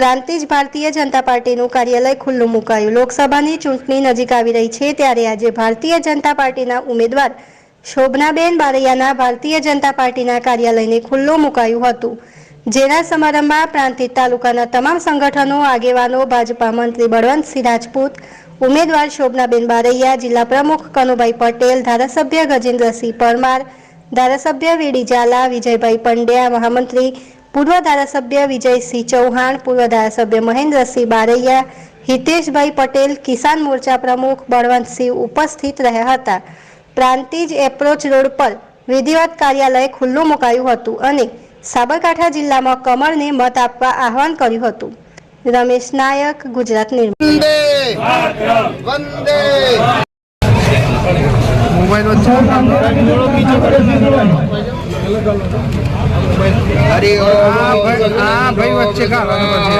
પ્રાંતિજ ભારતીય જનતા પાર્ટીનું કાર્યાલય ખુલ્લું મુકાયું. લોકસભાની ચૂંટણી નજીક આવી રહી છે ત્યારે આજે ભારતીય જનતા પાર્ટીના ઉમેદવાર શોભનાબેન બારૈયાના ભારતીય જનતા પાર્ટીના કાર્યાલયને ખુલ્લું મુકાયું હતું. જેના સમારંભમાં પ્રાંતિજ તાલુકાના તમામ સંગઠનો, આગેવાનો, ભાજપા મંત્રી બળવંતસિંહ રાજપૂત, ઉમેદવાર શોભનાબેન બારૈયા, જિલ્લા પ્રમુખ કનુભાઈ પટેલ, ધારાસભ્ય ગજેન્દ્રસિંહ પરમાર, ધારાસભ્ય વીડી ઝાલા, વિજયભાઈ પંડ્યા, મહામંત્રી પૂર્વ ધારાસભ્ય વિજયસિંહ ચૌહાણ પૂર્વ ધારાસભ્ય મહેન્દ્રસિંહ બારૈયા હિતેશભાઈ પટેલ કિસાન મોરચા પ્રમુખ બળવંતસિંહ ઉપસ્થિત રહ્યા હતા. પ્રાંતિજ એપ્રોચ રોડ પર વિધિવત કાર્યાલય ખુલ્લું મુકાયું હતું અને સાબરકાંઠા જિલ્લામાં કમળને મત આપવા આહવાન કર્યું હતું. રમેશ નાયક ગુજરાત નિર્માણ. હરિ હા, ભાઈ- વચ્ચે કાઢવાનું પછી